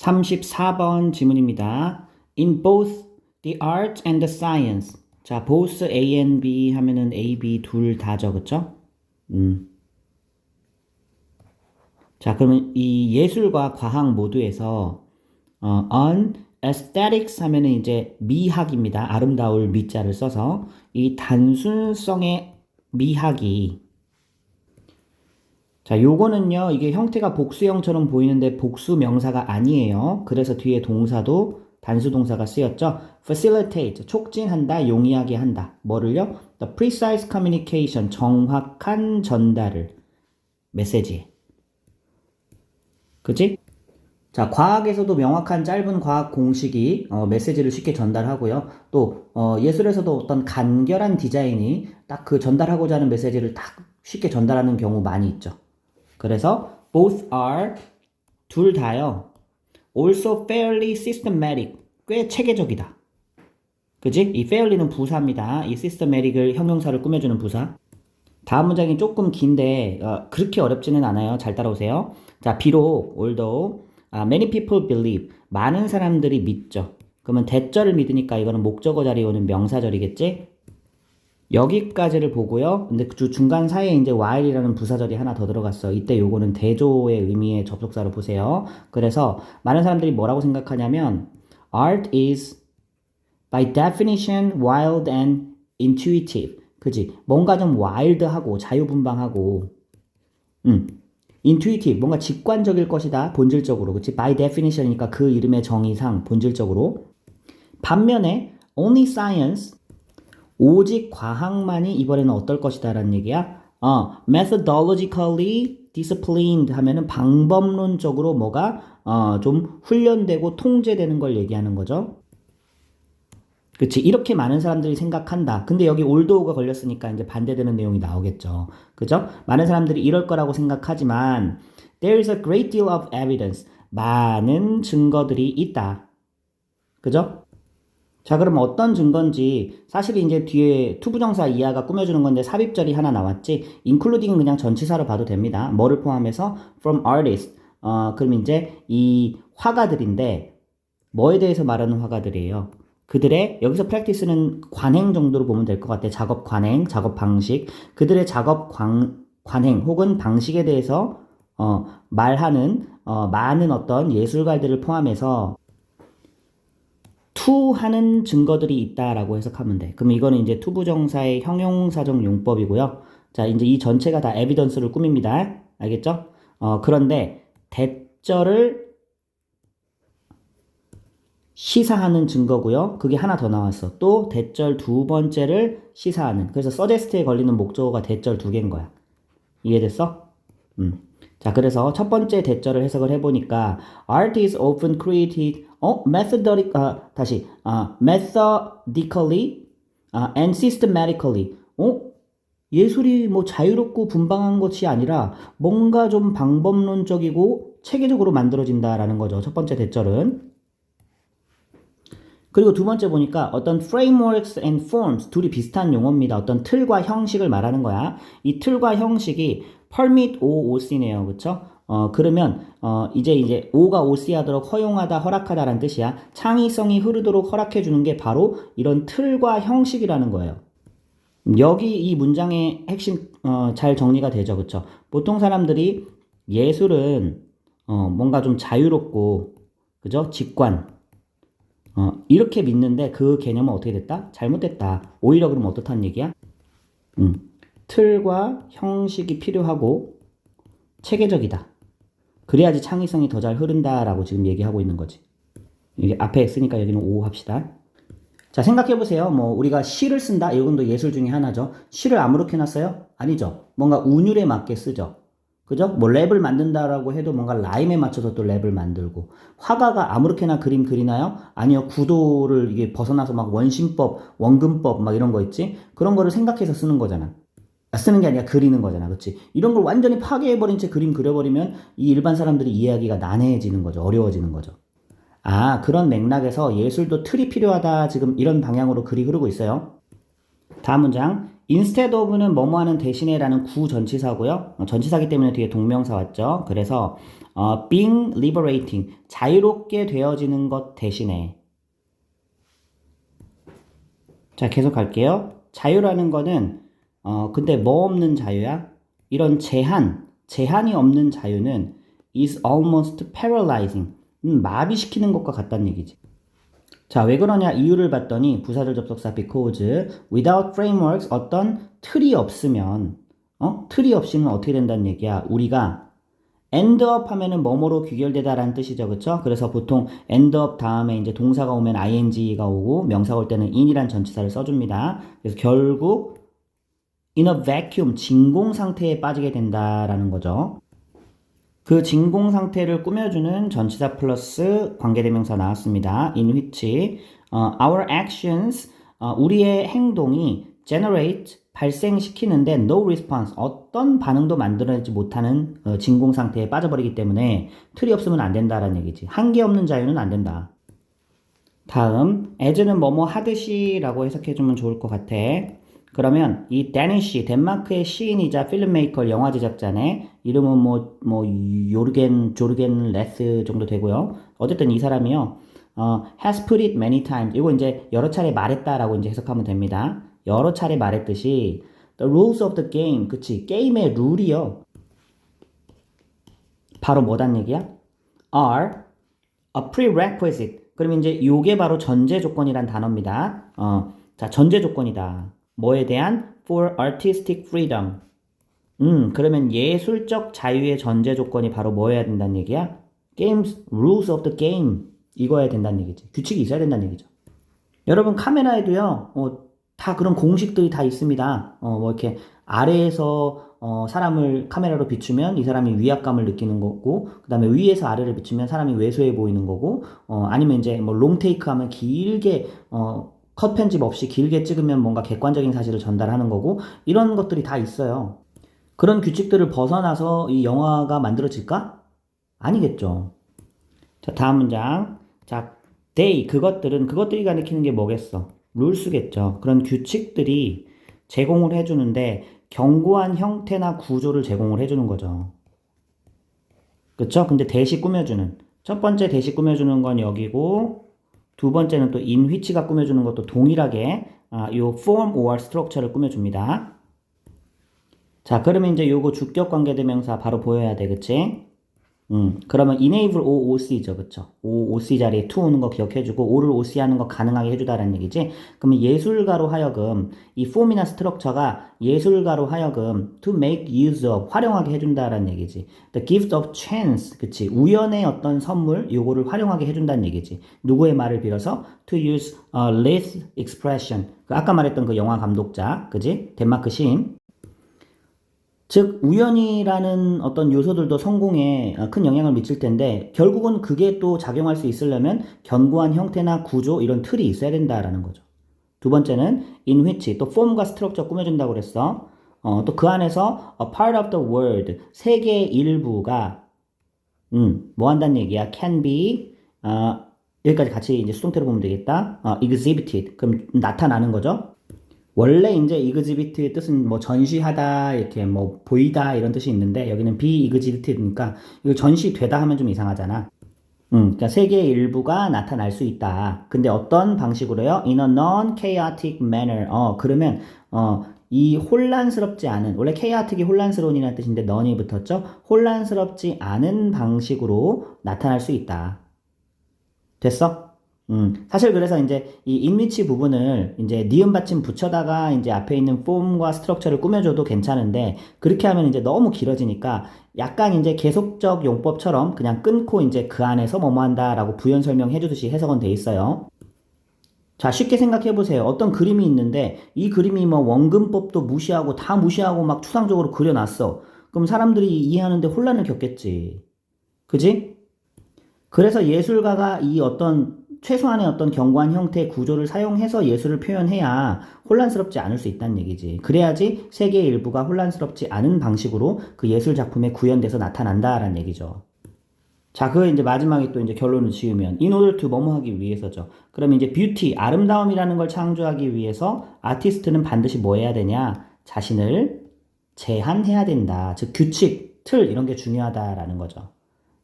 34번 지문입니다. In both the art and the science. 자, both A and B 하면은 A, B 둘 다죠, 그쵸? 음. 자, 그러면 이 예술과 과학 모두에서 어, on aesthetics 하면은 이제 미학입니다. 아름다울 미자를 써서 이 단순성의 미학이 자, 요거는요, 이게 형태가 복수형처럼 보이는데 복수 명사가 아니에요. 그래서 뒤에 동사도 단수 동사가 쓰였죠. facilitate, 촉진한다, 용이하게 한다. 뭐를요? the precise communication, 정확한 전달을. 메시지. 그치? 자, 과학에서도 명확한 짧은 과학 공식이 어, 메시지를 쉽게 전달하고요. 또 어, 예술에서도 어떤 간결한 디자인이 딱 그 전달하고자 하는 메시지를 딱 쉽게 전달하는 경우 많이 있죠. 그래서 both are 둘 다요. also fairly systematic 꽤 체계적이다. 그지? 이 fairly는 부사입니다. 이 systematic을 형용사를 꾸며주는 부사. 다음 문장이 조금 긴데 어, 그렇게 어렵지는 않아요. 잘 따라오세요. 자, 비록 although 아, many people believe 많은 사람들이 믿죠. 그러면 대절을 믿으니까 이거는 목적어 자리에 오는 명사절이겠지? 여기까지를 보고요. 근데 그 중간 사이에 이제 while이라는 부사절이 하나 더 들어갔어. 이때 요거는 대조의 의미의 접속사로 보세요. 그래서 많은 사람들이 뭐라고 생각하냐면 art is by definition wild and intuitive. 그지? 뭔가 좀 wild하고 자유분방하고 음. intuitive 뭔가 직관적일 것이다. 본질적으로. 그치? by definition이니까 그 이름의 정의상 본질적으로 반면에 only science 오직 과학만이 이번에는 어떨 것이다 라는 얘기야. 어, methodologically disciplined 하면은 방법론적으로 뭐가 어, 좀 훈련되고 통제되는 걸 얘기하는 거죠. 그치 이렇게 많은 사람들이 생각한다. 근데 여기 올도우가 걸렸으니까 이제 반대되는 내용이 나오겠죠. 그죠? 많은 사람들이 이럴 거라고 생각하지만 there is a great deal of evidence. 많은 증거들이 있다. 그죠? 자, 그럼 어떤 증거인지 사실 이제 뒤에 투부정사 이하가 꾸며주는 건데 삽입절이 하나 나왔지. including은 그냥 전치사로 봐도 됩니다. 뭐를 포함해서 from artist. 어, 그럼 이제 이 화가들인데 뭐에 대해서 말하는 화가들이에요? 그들의 여기서 프랙티스는 관행 정도로 보면 될 것 같아. 작업 관행, 작업 방식. 그들의 작업 관, 관행 혹은 방식에 대해서 어, 말하는 어, 많은 어떤 예술가들을 포함해서 투하는 증거들이 있다라고 해석하면 돼. 그럼 이거는 이제 투부정사의 형용사적 용법이고요. 자, 이제 이 전체가 다 에비던스를 꾸밉니다. 알겠죠? 어, 그런데 대절을 시사하는 증거고요. 그게 하나 더 나왔어. 또 대절 두 번째를 시사하는. 그래서 서제스트에 걸리는 목적어가 대절 두 개인 거야. 이해됐어? 음. 자, 그래서 첫 번째 대절을 해석을 해보니까 art is often created 어 methodically 아, 다시 아, methodically 아, and systematically 어 예술이 뭐 자유롭고 분방한 것이 아니라 뭔가 좀 방법론적이고 체계적으로 만들어진다라는 거죠. 첫 번째 대절은 그리고 두 번째 보니까 어떤 frameworks and forms 둘이 비슷한 용어입니다. 어떤 틀과 형식을 말하는 거야. 이 틀과 형식이 permit o OC네요. 그쵸? 어, 그러면, 어, 이제 이제 O가 OC 하도록 허용하다, 허락하다라는 뜻이야. 창의성이 흐르도록 허락해 주는 게 바로 이런 틀과 형식이라는 거예요. 여기 이 문장의 핵심, 어, 잘 정리가 되죠. 그쵸? 보통 사람들이 예술은, 어, 뭔가 좀 자유롭고, 그죠? 직관, 어, 이렇게 믿는데 그 개념은 어떻게 됐다? 잘못됐다. 오히려 그럼 어떻다는 얘기야? 음, 틀과 형식이 필요하고 체계적이다. 그래야지 창의성이 더 잘 흐른다라고 지금 얘기하고 있는 거지. 이게 앞에 쓰니까 여기는 O 합시다. 자, 생각해보세요. 뭐, 우리가 시를 쓴다? 이건도 예술 중에 하나죠. 시를 아무렇게나 써요? 아니죠. 뭔가 운율에 맞게 쓰죠. 그죠? 뭐 랩을 만든다라고 해도 뭔가 라임에 맞춰서 또 랩을 만들고 화가가 아무렇게나 그림 그리나요? 아니요 구도를 이게 벗어나서 막 원심법, 원근법 막 이런 거 있지? 그런 거를 생각해서 쓰는 거잖아. 아, 쓰는 게 아니라 그리는 거잖아, 그렇지? 이런 걸 완전히 파괴해버린 채 그림 그려버리면 이 일반 사람들이 이해하기가 난해해지는 거죠, 어려워지는 거죠. 아 그런 맥락에서 예술도 틀이 필요하다 지금 이런 방향으로 글이 흐르고 있어요. 다음 문장. instead of는 뭐뭐 하는 대신에 라는 구 전치사고요. 어, 전치사기 때문에 뒤에 동명사 왔죠. 그래서 어, being liberating 자유롭게 되어지는 것 대신에 자 계속 갈게요. 자유라는 거는 어 근데 뭐 없는 자유야? 이런 제한 제한이 없는 자유는 is almost paralyzing 음, 마비시키는 것과 같다는 얘기지. 자, 왜 그러냐 이유를 봤더니 부사절 접속사 because without frameworks 어떤 틀이 없으면 어? 틀이 없이는 어떻게 된다는 얘기야. 우리가 end up 하면은 뭐뭐로 귀결되다라는 뜻이죠. 그쵸? 그래서 보통 end up 다음에 이제 동사가 오면 ing가 오고 명사가 올 때는 in이란 전치사를 써 줍니다. 그래서 결국 in a vacuum 진공 상태에 빠지게 된다라는 거죠. 그 진공 상태를 꾸며주는 전치사 플러스 관계대명사 나왔습니다. in which 어, our actions 어, 우리의 행동이 generate 발생시키는데 no response 어떤 반응도 만들어내지 못하는 어, 진공 상태에 빠져버리기 때문에 틀이 없으면 안 된다라는 얘기지. 한계 없는 자유는 안 된다. 다음 as는 뭐뭐 하듯이라고 해석해주면 좋을 것 같아. 그러면 이 데니시 덴마크의 시인이자 필름메이커 영화 제작자네 이름은 뭐뭐 요르겐 조르겐 레스 정도 되고요. 어쨌든 이 사람이요. 어, has put it many times. 이거 이제 여러 차례 말했다라고 이제 해석하면 됩니다. 여러 차례 말했듯이 the rules of the game. 그치? 게임의 룰이요. 바로 뭐단 얘기야? are a prerequisite. 그럼 이제 요게 바로 전제 조건이란 단어입니다. 어, 자, 전제 조건이다. 뭐에 대한 for artistic freedom. 음, 그러면 예술적 자유의 전제 조건이 바로 뭐여야 된다는 얘기야? Games, rules of the game. 이거여야 된다는 얘기지. 규칙이 있어야 된다는 얘기죠. 여러분, 카메라에도요, 어, 다 그런 공식들이 다 있습니다. 어, 뭐 이렇게 아래에서 어, 사람을 카메라로 비추면 이 사람이 위압감을 느끼는 거고, 그 다음에 위에서 아래를 비추면 사람이 왜소해 보이는 거고, 어, 아니면 이제 뭐 롱테이크 하면 길게, 어, 컷 편집 없이 길게 찍으면 뭔가 객관적인 사실을 전달하는 거고, 이런 것들이 다 있어요. 그런 규칙들을 벗어나서 이 영화가 만들어질까? 아니겠죠. 자, 다음 문장. 자, they, 그것들은, 그것들이 가리키는 게 뭐겠어? 룰스겠죠. 그런 규칙들이 제공을 해주는데, 견고한 형태나 구조를 제공을 해주는 거죠. 그쵸? 근데 대시 꾸며주는. 첫 번째 대시 꾸며주는 건 여기고, 두 번째는 또 which가 꾸며주는 것도 동일하게, 아, 요 form or structure를 꾸며줍니다. 자, 그러면 이제 요거 주격 관계 대명사 바로 보여야 돼, 그치? 음, 그러면 enable o, oc죠, 그쵸? o, oc 자리에 to 오는 거 기억해주고, o를 oc 하는 거 가능하게 해주다라는 얘기지? 그러면 예술가로 하여금, 이 form이나 스트럭처가 예술가로 하여금 to make use of, 활용하게 해준다라는 얘기지. the gift of chance, 그치? 우연의 어떤 선물, 요거를 활용하게 해준다는 얘기지. 누구의 말을 빌어서 to use a less expression. 그 아까 말했던 그 영화 감독자, 그지? 덴마크 시인. 즉 우연이라는 어떤 요소들도 성공에 어, 큰 영향을 미칠 텐데 결국은 그게 또 작용할 수 있으려면 견고한 형태나 구조 이런 틀이 있어야 된다라는 거죠. 두 번째는 in which 또 폼과 스트럭처 꾸며준다고 그랬어. 어, 또 그 안에서 a part of the world 세계의 일부가 음, 뭐 한다는 얘기야? can be 어, 여기까지 같이 이제 수동태로 보면 되겠다. 어, exhibited 그럼 나타나는 거죠. 원래 이제 이그지비트의 뜻은 뭐 전시하다 이렇게 뭐 보이다 이런 뜻이 있는데 여기는 비이그지비트니까 이거 전시되다 하면 좀 이상하잖아. 음, 그러니까 세계의 일부가 나타날 수 있다. 근데 어떤 방식으로요? In a non-chaotic manner. 어, 그러면 어, 이 혼란스럽지 않은 원래 chaotic이 혼란스러운이라는 뜻인데 non이 붙었죠? 혼란스럽지 않은 방식으로 나타날 수 있다. 됐어? 음, 사실 그래서 이제 이 인위치 부분을 이제 니은 받침 붙여다가 이제 앞에 있는 폼과 스트럭처를 꾸며줘도 괜찮은데 그렇게 하면 이제 너무 길어지니까 약간 이제 계속적 용법처럼 그냥 끊고 이제 그 안에서 뭐뭐 한다라고 부연 설명해 주듯이 해석은 돼 있어요. 자, 쉽게 생각해 보세요. 어떤 그림이 있는데 이 그림이 뭐 원근법도 무시하고 다 무시하고 막 추상적으로 그려놨어. 그럼 사람들이 이해하는데 혼란을 겪겠지. 그지? 그래서 예술가가 이 어떤 최소한의 어떤 견고한 형태의 구조를 사용해서 예술을 표현해야 혼란스럽지 않을 수 있다는 얘기지. 그래야지 세계의 일부가 혼란스럽지 않은 방식으로 그 예술 작품에 구현돼서 나타난다라는 얘기죠. 자, 그 이제 마지막에 또 이제 결론을 지으면 in order to 뭐뭐 하기 위해서죠. 그러면 이제 뷰티, 아름다움이라는 걸 창조하기 위해서 아티스트는 반드시 뭐 해야 되냐? 자신을 제한해야 된다. 즉 규칙, 틀 이런 게 중요하다라는 거죠.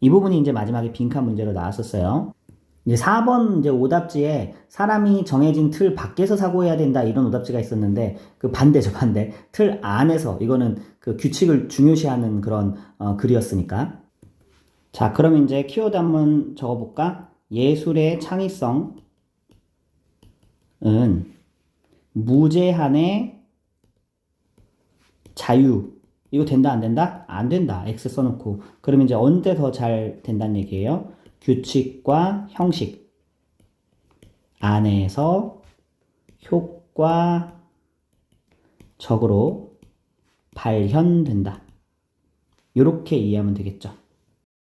이 부분이 이제 마지막에 빈칸 문제로 나왔었어요. 이제 4번 이제 오답지에 사람이 정해진 틀 밖에서 사고해야 된다 이런 오답지가 있었는데 그 반대죠 반대. 틀 안에서 이거는 그 규칙을 중요시하는 그런 어, 글이었으니까. 자 그럼 이제 키워드 한번 적어볼까? 예술의 창의성은 무제한의 자유. 이거 된다 안 된다? 안 된다. X 써놓고. 그러면 이제 언제 더 잘 된다는 얘기예요 규칙과 형식 안에서 효과적으로 발현된다. 이렇게 이해하면 되겠죠.